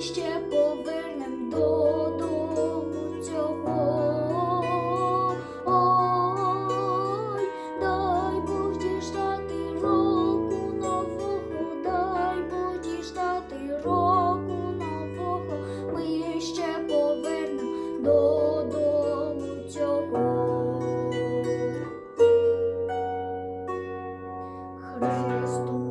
Ще повернем додому цього. Ой, дай Бог діждати року нового, дай Бог діждати року нового, ми ще повернем додому цього. Христу.